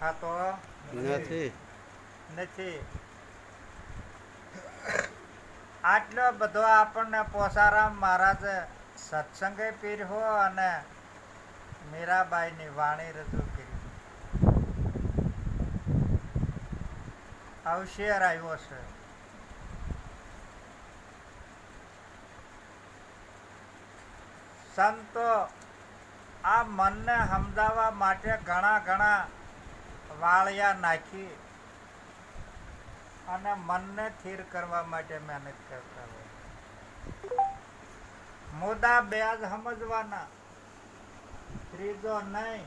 ખાતો નથી. નથી. આટલો બધો આપણને પોસારામ મહારાજ સત્સંગે પીરહો અને મીરાબાઈની વાણી રજૂ કરી. અવશેર આવ્યો છે. સંતો આ મનને સમજાવવા માટે ઘણા ઘણા વાળિયા નાખી અને મનને સ્થિર કરવા માટે મહેનત કરતા હોય. મુદ્દા બે સમજવાના. ત્રીજો નહીં.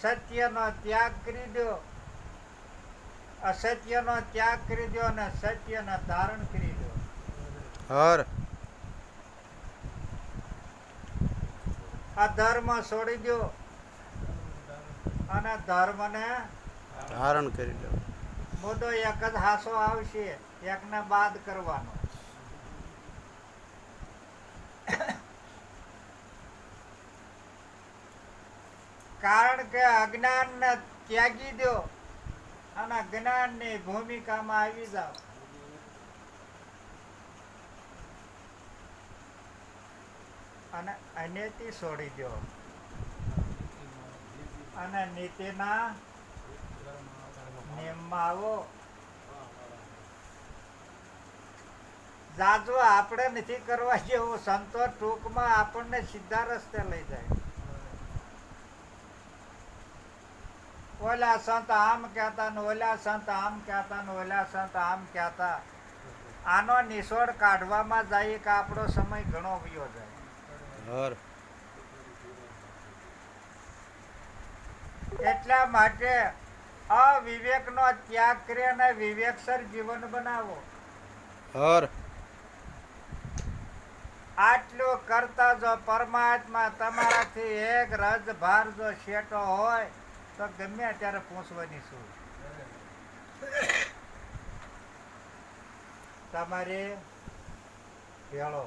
સત્યનો ત્યાગ કરી દો. અસત્યનો ત્યાગ કરી દો અને સત્યને ધારણ કરી દો. હર અધર્મ છોડી દો અને ધર્મને ધારણ કરી દો મુદ્દો એક જ હાસો આવશે એકને બાદ કરવાનો. કારણ કે અજ્ઞાનને ત્યાગી દો અને જ્ઞાનની ભૂમિકામાં આવી જાઓ. અને અન્યથી છોડી દો. અને નીતિના નિયમમાં આવો. જાજો આપણે નથી કરવા જેવો સંતો ટૂંકમાં આપણને સીધા રસ્તે લઈ જાય. ઓલા સંત આમ કહેતા ને ઓલા સંત આમ કહેતા ને ઓલા સંત આમ કહેતા. આનો નિસોડ કાઢવામાં જાય કે આપણો સમય ઘણો વયો જાય. હર એટલા માટે અવિવેકનો ત્યાગ કરી અને વિવેકસર જીવન બનાવો. હર આટલું કરતા જો પરમાત્મા તમારાથી એક રજ ભાર જો શેટો હોય તો ગમે ત્યારે પહોંચવાની શું? તમારે ભેળો.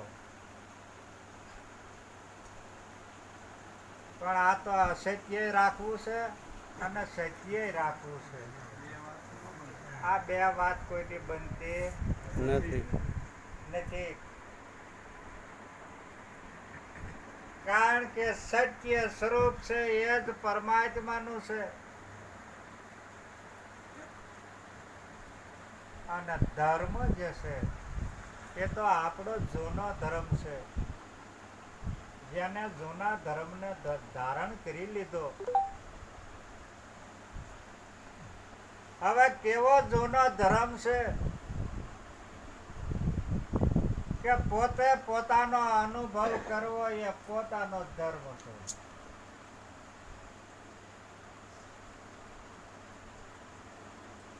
પણ આ તો અસત્ય રાખવું છે અને સત્ય રાખવું છે. આ બે વાત કોઈની બનતી નથી. નથી. કારણ કે સત્ય સ્વરૂપ છે એ જ પરમાત્માનું છે. અને ધર્મ જે છે એ તો આપણો જૂનો ધર્મ છે. જેને જૂના ધર્મને ધારણ કરી લીધો. હવે કેવો જૂનો ધર્મ છે? કે પોતે પોતાનો અનુભવ કરવો એ પોતાનો ધર્મ છે.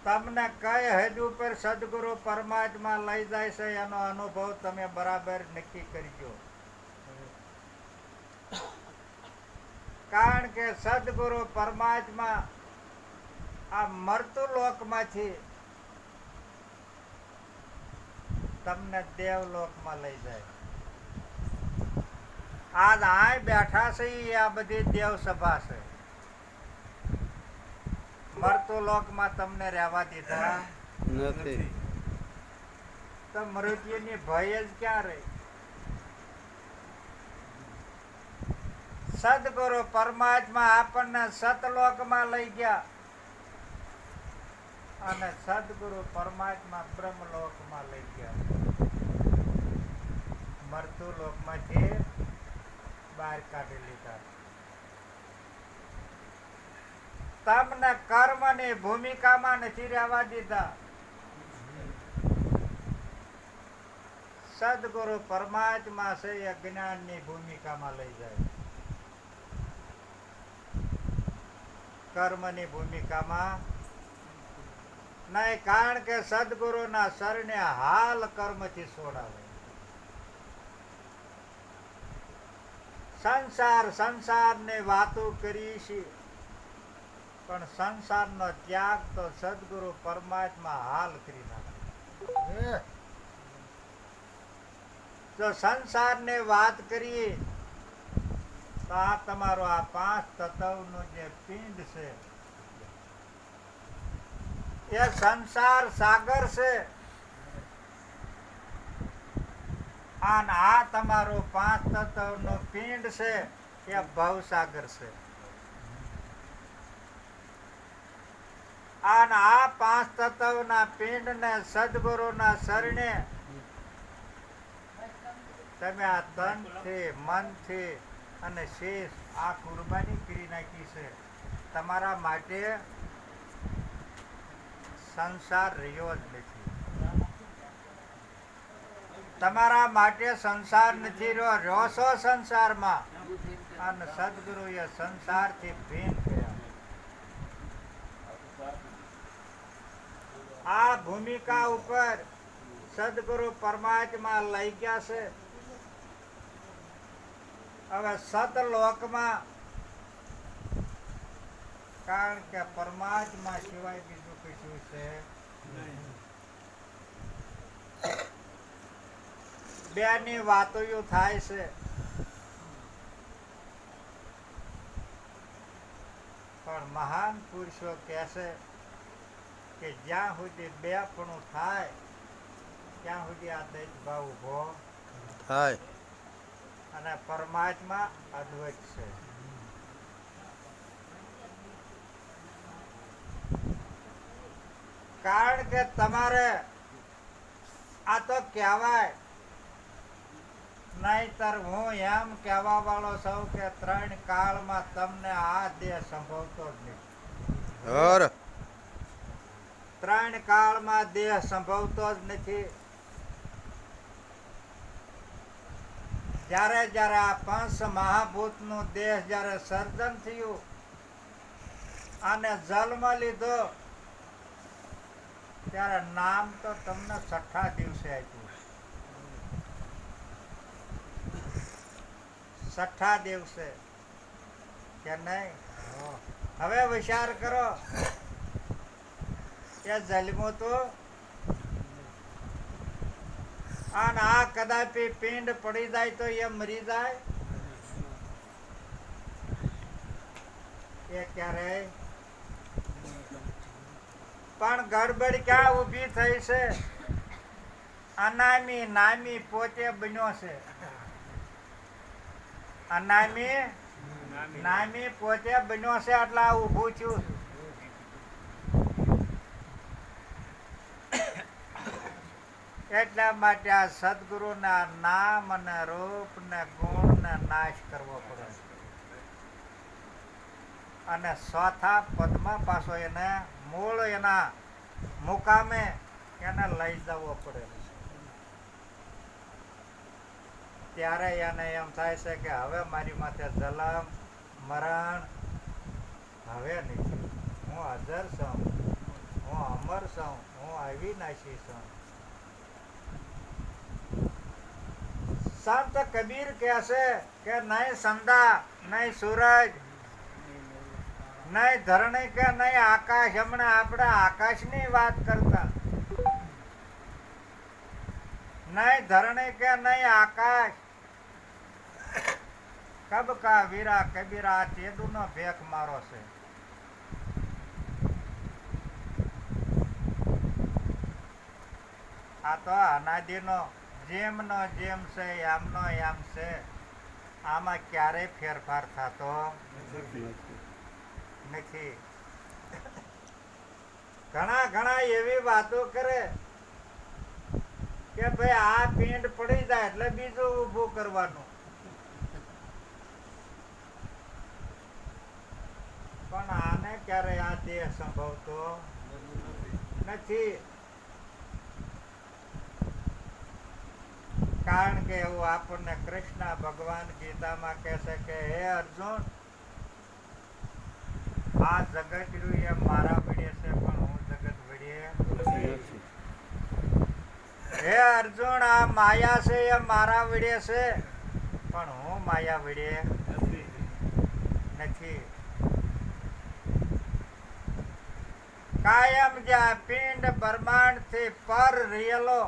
તમને કઈ હદ ઉપર સદગુરુ પરમાત્મા લઈ જાય છે એનો અનુભવ તમે બરાબર નક્કી કરજો. કારણ કે સદગુરુ પરમાત્મા આ મરતું લોકમાંથી તમને દેવલોકમાં લઈ જાય. આજ આય બેઠા છે એ આ બધી દેવ સભા છે. મરતું લોકમાં તમને રહેવા દીધા. નથી. તો મૃત્યુની ભય જ ક્યાં રહી? સદગુરુ પરમાત્મા આપણને સતલોકમાં લઈ ગયા. અને સદગુરુ પરમાત્મા બ્રહ્મલોકમાં લઈ ગયા. મરતું લોકમાંથી બહાર કાઢી લીધા. તમને કર્મની ભૂમિકામાં નથી રહેવા દીધા. સદગુરુ પરમાત્મા છે એ જ્ઞાનની ભૂમિકામાં લઈ જાય. કર્મની ભૂમિકામાં નહીં, કારણ કે સદગુરુના શરણે હાલ કર્મથી છોડાવે સંસાર સંસારને વાતો કરી છે, પણ સંસારનો ત્યાગ તો સદગુરુ પરમાત્મા હાલ કરી નાખે. જો સંસારને વાત કરીએ તો આ તમારો આ પાંચ તત્વનો જે પિંડ છે, એ સંસાર સાગર છે. અને આ તમારો પાંચ તત્વનો પિંડ છે, એ ભવસાગર છે. અને આ પાંચ તત્વના પિંડને સદગુરુના શરણે તમે આ તનથી મનથી અને શેષ આ કુરબાની કરી નાખી છે. તમારા માટે સંસાર રહ્યો જ નથી. તમારા માટે સંસાર નથી રહ્યો. રહ્યો છો સંસારમાં. અને સદગુરુએ સંસારથી ભીન આ ભૂમિકા ઉપર સદગુરુ પરમાત્મા લઈ ગયા છે. હવે સતલોકમાં કારણ કે પરમાત્મા સિવાય બીજું કશું છે બેની વાતો થાય છે. પણ મહાન પુરુષો કહેશે કે જ્યાં સુધી બે પણ થાય, ત્યાં સુધી આ દૈત ભાવ ઊભો થાય. અને પરમાત્મા અદ્વૈત છે. કારણ કે તમારે આ તો કહેવાય નહીતર હું એમ કહેવા વાળો સૌ કે ત્રણ કાળમાં તમને આ દેહ સંભવતો જ નહીં. ત્રણ કાળમાં દેહ સંભવતો જ નથી. જ્યારે જ્યારે આ પંચ મહાભૂતનું દેહ જ્યારે સર્જન થયું અને જન્મ લીધો ત્યારે નામ તો તમને છઠ્ઠા દિવસે આપ્યું છઠ્ઠા દિવસે કે નહીં? હવે વિચાર કરો કે જન્મો તો અને આ કદાપી પિંડ પડી જાય તો એ મરી જાય? એ ક્યારે? પણ ગડબડ ક્યાં ઊભી થઈ છે? અનામી નામી પોતે બન્યો છે. અનામી નામી પોતે બન્યો છે એટલે આ ઊભું છું. એટલા માટે આ સદગુરુના નામ અને રૂપ ને ગુણ ને નાશ કરવો પડે અને ચોથા પદમાં પાછો એને મૂળ એના મુકામે એને લઈ જવો પડે ત્યારે એને એમ થાય છે કે હવે મારી માથે જલમ, મરણ હવે નથી. હું હાજર છું. હું અમર છું. હું આવી નાશી છું. સંત કબીર કહેશે કે નહીં સંદા નહીં સૂરજ, નહીં ધરણી કે નહીં આકાશ. હમણાં આપણે આકાશની વાત કરતા. નહીં ધરણી કે નહીં આકાશ. કબ કા વીરા કબીરા ચેદુનો ભેખ મારો છે. આ તો અનાદિનો જેમનો જેમ છે એમનો એમ છે, આમાં ક્યારેય ફેરફાર થતો નથી. ઘણા ઘણા એવી વાતો કરે કે ભાઈ આ પિંડ પડી જાય એટલે બીજું ઊભું કરવાનું. પણ આને ક્યારે આ દેહ સંભવતો નથી. કારણ કે એવું આપણને કૃષ્ણ, ભગવાન ગીતામાં કહે છે કે, હે અર્જુન, આ જગત રહ્યું એ મારા વડે છે, પણ હું જગત વડે હે અર્જુન, આ માયા છે, એ મારા વડે છે, પણ હું માયા વડે નથી. કાયમ જ્યાં પિંડ બ્રહ્માંડથી પર રહેલો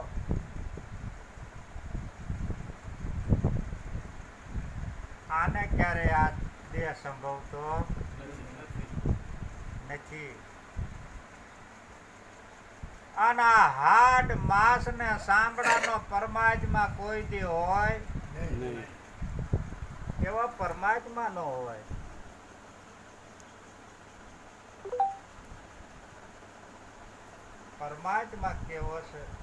આને ક્યારે આ દેહ સંભવતો નથી? અને આ હાડ માંસ ને સાંભળાનો પરમાત્મા કોઈ દી હોય? એવો પરમાત્મા નો હોય. પરમાત્મા કેવો છે?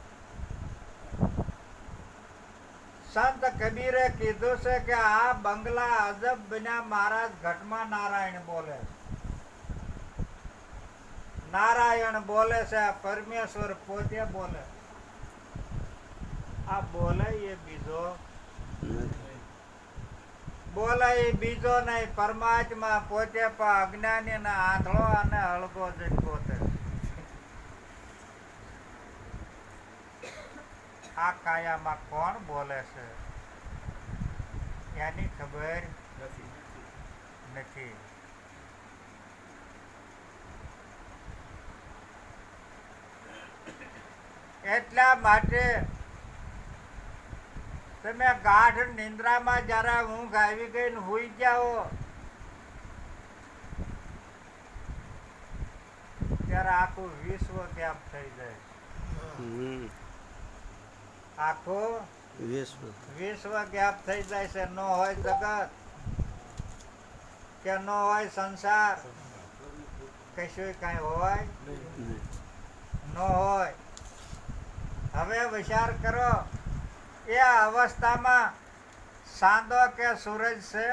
સંત કબીરે કીધું છે કે આ બંગલા અજબ બન્યા મહારાજ ઘટમાં નારાયણ બોલે નારાયણ બોલે છે, પરમેશ્વર પોતે બોલે આ બોલે એ બીજો? બોલે એ બીજો નહીં, પરમાત્મા પોતે પણ અજ્ઞાની આંધળો અને હળગો જઈને પોતે આ કાયામાં કોણ બોલે છે? એની ખબર નથી. એટલા માટે તમે ગાઢ નિંદ્રામાં જરા ઊંઘ આવી ગઈ ને હુઈ જાઓ. ત્યારે આખું વિશ્વ કેમ થઈ જાય? આખું વિશ્વ. વિશ્વ ગેપ થઈ જાય છે. ન હોય જગત કે ન હોય સંસાર કશું કઈ હોય ન હોય. હવે વિચાર કરો એ અવસ્થામાં સાંદો કે સૂરજ છે?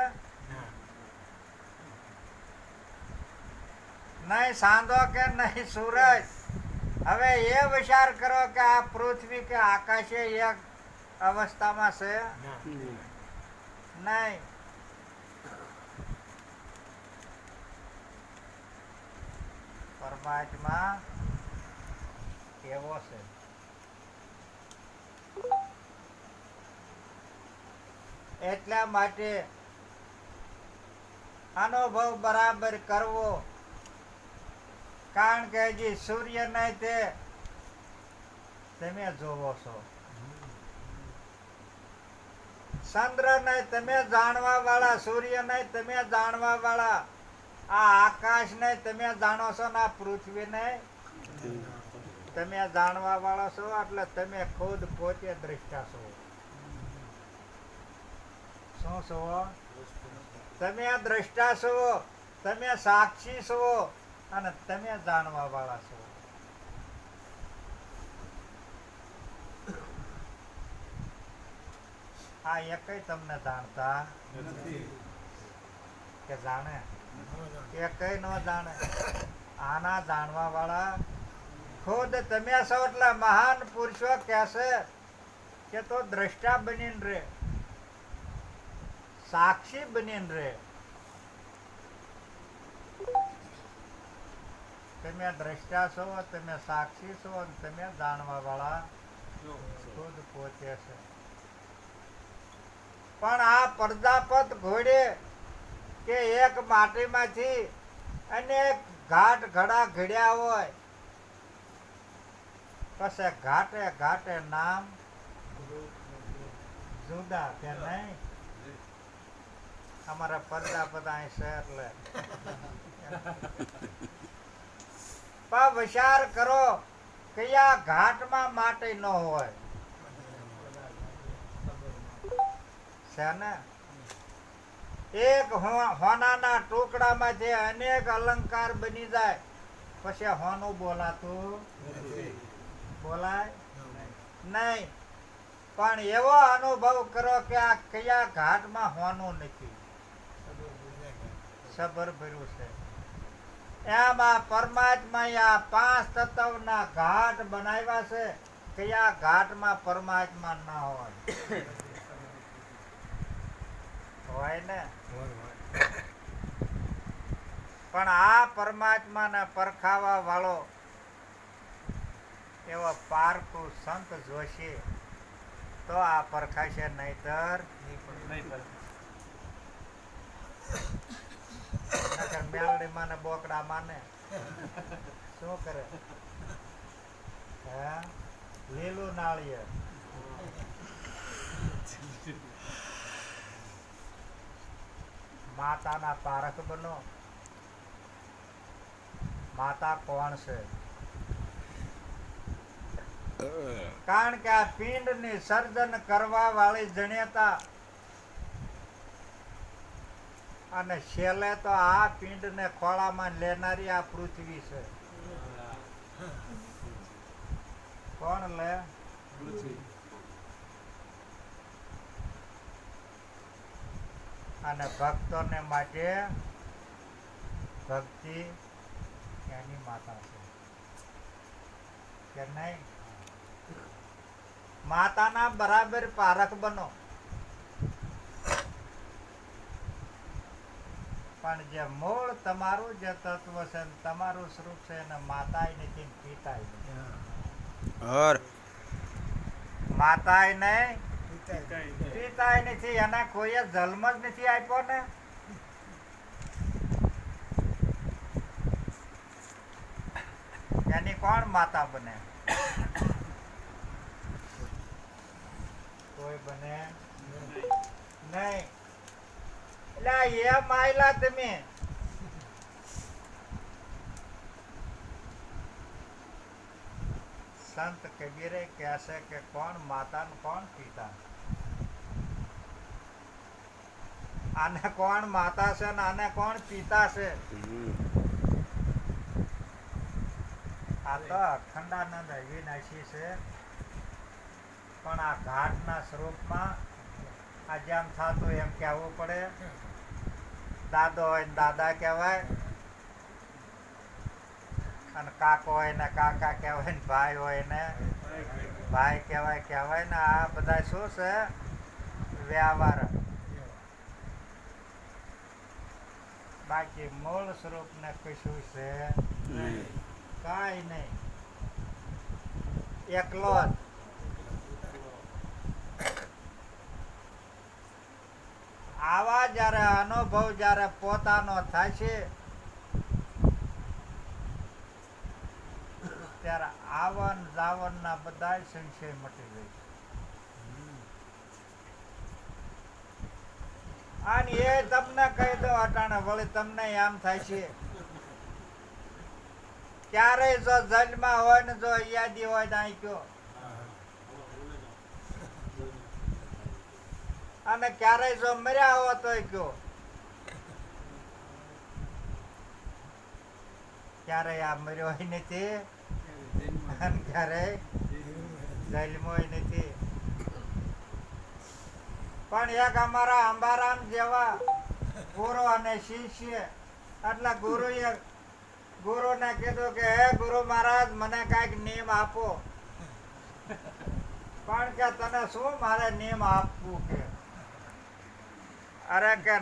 નહીં સાંદો કે નહીં સૂરજ? હવે એ વિચાર કરો કે આ પૃથ્વી કે આકાશે એક અવસ્થામાં છે? નહીં. પરમાત્મા કેવો છે? એટલા માટે અનુભવ બરાબર કરવો કારણ કે હજી સૂર્ય નહીં તે તમે જોવો છો. ચંદ્ર નહીં તમે જાણવા વાળા સૂર્ય નહીં તમે જાણવા વાળા આ આકાશ નહીં તમે જાણો છો ને આ પૃથ્વી નહીં તમે જાણવા વાળા છો, એટલે તમે ખુદ પોતે દ્રષ્ટા છો. શું છો? તમે દ્રષ્ટા છો, તમે સાક્ષી છો. અને તમે જાણવા વાળા છો. આ એકય તમને જાણતા કે જાણે? એકય ન જાણે. આના જાણવા વાળા ખુદ તમે છો એટલે મહાન પુરુષો કહેશે કે તો દ્રષ્ટા બનીને રે, સાક્ષી બનીને રે. તમે દ્રષ્ટા છો તમે સાક્ષી છો અને તમે જાણવા વાળા ખુદ પોતે છે. પણ આ પ્રજાપત ઘોડે કે એક માટીમાંથી અનેક ઘાટ ઘડા ઘડ્યા હોય પછી ઘાટે ઘાટે નામ જુદા કે નહીં? અમારા પ્રજાપત અહીં છે એટલે. પણ વિચાર કરો કયા ઘાટમાં માટે ન હોય. છે ને? એક હોનાના ટુકડામાં જે અનેક અલંકાર બની જાય, પછી હોનું બોલાતું બોલાય? નહીં. પણ એવો અનુભવ કરો કે આ કયા ઘાટમાં હોનું નથી. સબર ભર્યું છે. એમ આ પરમાત્મા આ પાંચ તત્વના ઘાટ બનાવ્યા છે કયા ઘાટમાં પરમાત્મા ના હોય. હોય ને? પણ આ પરમાત્માને પરખાવા વાળો એવો પારકુ સંત જોશે તો આ પરખાશે નહીતર નકર મેલડી માને બોકડા માને. શું કરે? હે? લીલું નાળિયેર. માતાના પારખ બનો. માતા કોણ છે? કારણ કે આ પિંડની સર્જન કરવા વાળી જણ્યતા અને છેલ્લે તો આ પિંડને ખોળામાં લેનારી આ પૃથ્વી છે. કોણ લે? અને ભક્તોને માટે ભક્તિ એની માતા છે. કે નહીં? માતાના બરાબર પારખ બનો. પણ જે મૂળ તમારું જે તત્વ છે તમારું સ્વરૂપ છે એને માતાય નથી પિતાય ઓર માતાય નહીં. પિતાય નથી એના કોઈએ જન્મ જ નથી આપ્યો ને? એની કોણ માતા બને? કોઈ બને નહીં. એટલે એમ માયલા તમે. સંત કબીરે કહેશે કે કોણ માતા ને કોણ પિતા આને કોણ માતા છે ને આને કોણ પિતા છે? આ તો અખંડાનંદ અવિનાશી છે. પણ આ ઘાટના સ્વરૂપમાં આ જેમ થતું એમ કહેવું પડે. દાદો હોય ને દાદા કહેવાય અને કાકો હોય ને કાકા કહેવાય ને ભાઈ હોય ને ભાઈ કહેવાય કહેવાય ને આ બધા શું છે? વ્યવહાર. બાકી મૂળ સ્વરૂપ ને કશું છે? કાંઈ નહીં. એકલો જ. આવા જ્યારે અનુભવ જ્યારે પોતાનો થાય છે ત્યારે આવન જાવન ના બધા સંશય મટી જાય અને એ તમને કહી દો, અટાણે વળી તમને એમ થાય છે. ક્યારેય જો જન્મમાં હોય ને જો યાદી હોય તો અહીં કયો અને ક્યારેય જો મર્યા હો તો કયો? ક્યારેય આ મર્યો નથી. અને ક્યારેય જન્મોય નથી. પણ એક અમારા અંબારામ જેવા ગુરુ અને શિષ્ય, એટલે ગુરુએ ગુરુને કીધું કે, હે ગુરુ મહારાજ, મને કાંઈક નિયમ આપો. પણ કે, તને શું મારે નિયમ આપવું કે અરે કે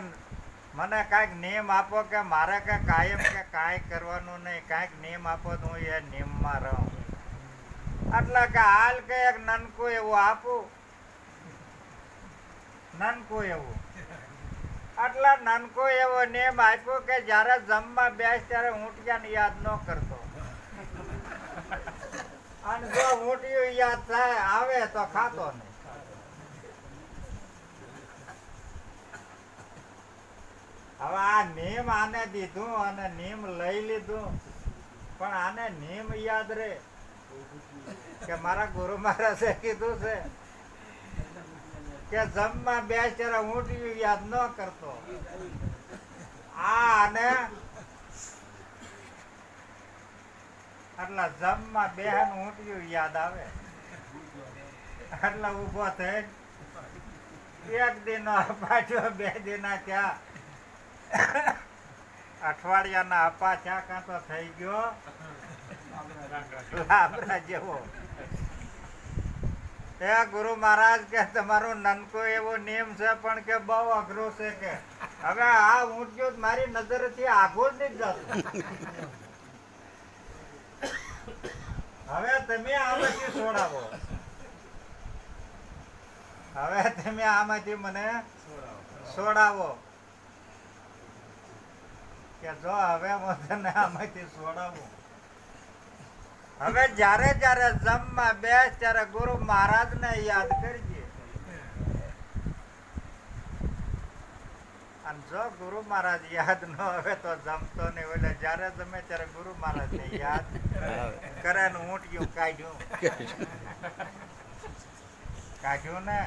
મને કાંઈક નિયમ આપો કે મારે કે કાયમ કે કાંઈ કરવાનું નહીં, કાંઈક નિયમ આપો તો હું એ નિયમમાં રહું. એટલે કે હાલ કે એક નનકું એવું આપું. નનકું એવું. એટલે નનકો એવો નિયમ આપ્યો કે જ્યારે જમવા બેસ ત્યારે ઊંટિયાને યાદ ન કરતો. અને જો ઊંટિયું યાદ થાય, આવે તો ખાતો નહીં. હવે આ નિયમ આને દીધું અને નિયમ લઈ લીધું. પણ આને નિયમ યાદ રે. કે મારા ગુરુ મહારાજે કીધું છે કે જમવા બે ત્યારે ઊંટિયું યાદ ન કરતો. આ અને એટલે જમમાં બે ઊંટિયું યાદ આવે. એટલે ઊભો થઈ. એક દિન પાછો બે દિના ત્યાં અઠવાડિયાના અપા ચા કાં તો થઈ ગયો. લાબરા જેવો. એ ગુરુ મહારાજ કે, તમારો નનકો એવો નિયમ છે પણ કે બહુ અઘરો છે કે. હવે આ ઊંટિયો મારી નજરથી આઘો જ નહીં જતો. હવે તમે આમાંથી છોડાવો. હવે તમે આમાંથી મને છોડાવો. કે જો હવે હું તને આમાંથી છોડાવું. હવે જ્યારે જ્યારે જમવા બેસ ત્યારે ગુરુ મહારાજને યાદ કરજે. અને જો ગુરુ મહારાજ યાદ ન આવે તો જમતો નહીં એટલે જ્યારે જમે ત્યારે ગુરુ મહારાજને યાદ કરે ને ઊંટ ગયું કાઢ્યું. કાઢ્યું ને?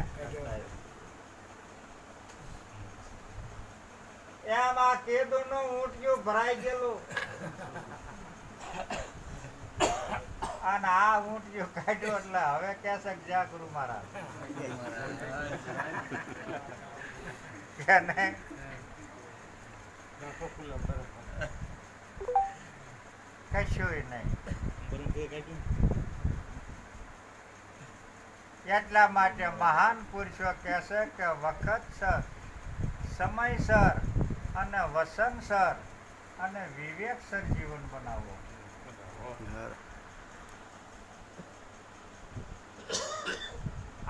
એમ આ કેદુ નું ઊંટિયું ભરાઈ ગયેલું. અને આ ઊંટિયું કાઢ્યું એટલે હવે કે જા કે નહીં? કશું નહીં. એટલા માટે મહાન પુરુષો કહેશે કે વખત સર સમયસર અને વસનસર અને વિવેકસર જીવન બનાવો.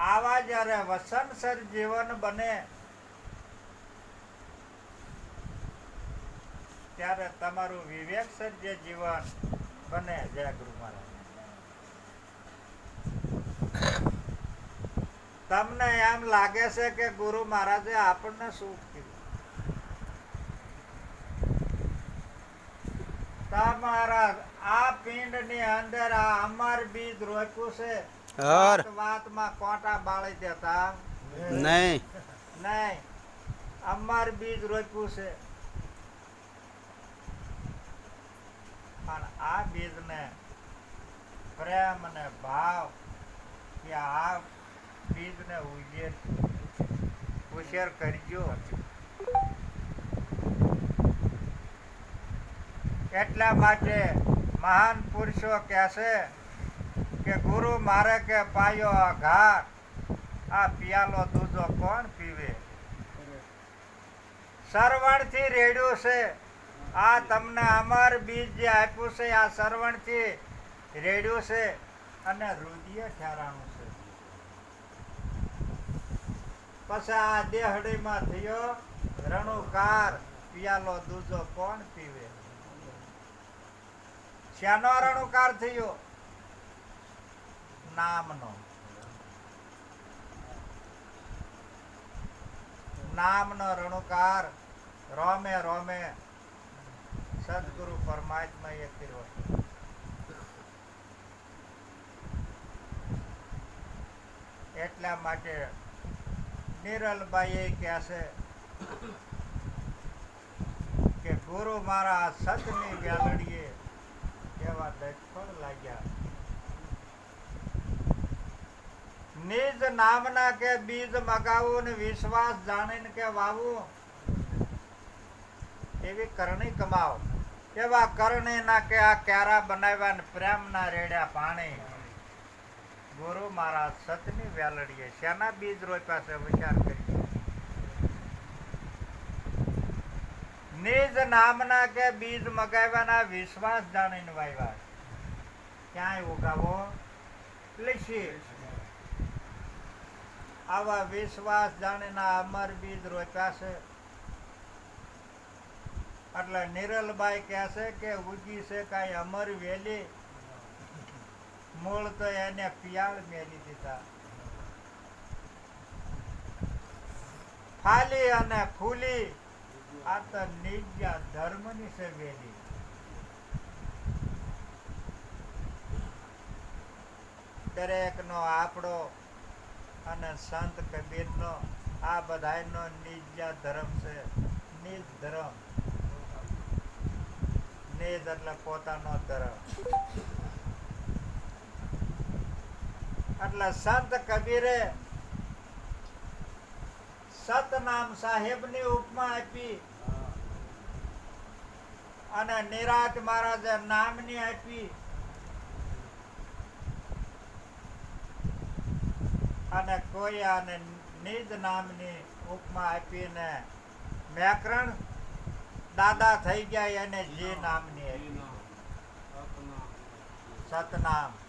આવા જ્યારે વસનસર જીવન બને, ત્યારે તમારું વિવેકસર જે જીવન બને જય ગુરુ તમને એમ લાગે છે કે ગુરુ મહારાજે આપણને શું કીધું? તમારા આ પિંડની અંદર આ અમર બીજ રોપ્યું છે. હર. વાત વાતમાં કોટા બાળી દેતા? નહીં. નહીં. અમર બીજ રોપ્યું છે. અને આ બીજ ને પ્રેમ ને ભાવ કે આ બીજને ઉછેર ઉછેર કરજો. એટલા માટે મહાન પુરુષો કહેશે કે, ગુરુ, મારે કે પાયો ઘાટ, આ પિયાલો દૂધો કોણ પીવે? સરવણથી રેડ્યું છે. આ તમને અમર બીજ જે આપ્યું છે, આ સરવણથી રેડ્યું છે અને રુદિય ઠેરાણું છે. પછી આ દેહડીમાં થયો રણુકાર, પિયાલો દૂધો કોણ પીવે? શાનો રણુકાર થયો. નામનો. નામનો રણુકાર રોમે રોમે સદગુરુ પરમાત્મા એ કર્યો. એટલા માટે નિરલભાઈ એ કહે છે કે ગુરુ મારા સતની વ્યાલડીએ એવા દક્ષફળ લાગ્યા. નિજ નામના કે બીજ મગાવો ને વિશ્વાસ જાણીને કે વાવો? એવી કરણી કમાવો. એવા કરણી ના કે આ ક્યારા બનાવ્યા ને પ્રેમ ના રેડ્યા પાણી. ગુરુ મારા સતની વેલડીએ, શેના બીજ રોપ્યા છે? વિચાર કરી નિજ નામના કે બીજ મગાવ્યાના વિશ્વાસ જાણીને વાયવા. ક્યાંય ઉગાવો? લઈશી આવા વિશ્વાસ જાણીને અમર બીજ રોપ્યા છે એટલે નિરલભાઈ કહે છે કે ઉગી છે કાંઈ અમર વેલી. મૂળ તો એને પિયાળ મેલી દીધા. ફાલી અને ફૂલી આ તો નિજ્યા ધર્મની છે વેલી દરેકનો આપણો અને સંત કબીરનો, આ બધાનો નિજ્યા ધર્મ છે. નિજ ધર્મ. નિજ એટલે પોતાનો ધર્મ. એટલે સંત કબીરે સતનામ સાહેબની ઉપમા આપી અને નિરાત મહારાજે નામની આપી. અને કોઈ આને નિજ નામની ઉપમા આપીને વ્યાકરણ દાદા થઈ ગયા એને જે નામની આપી. સતનામ.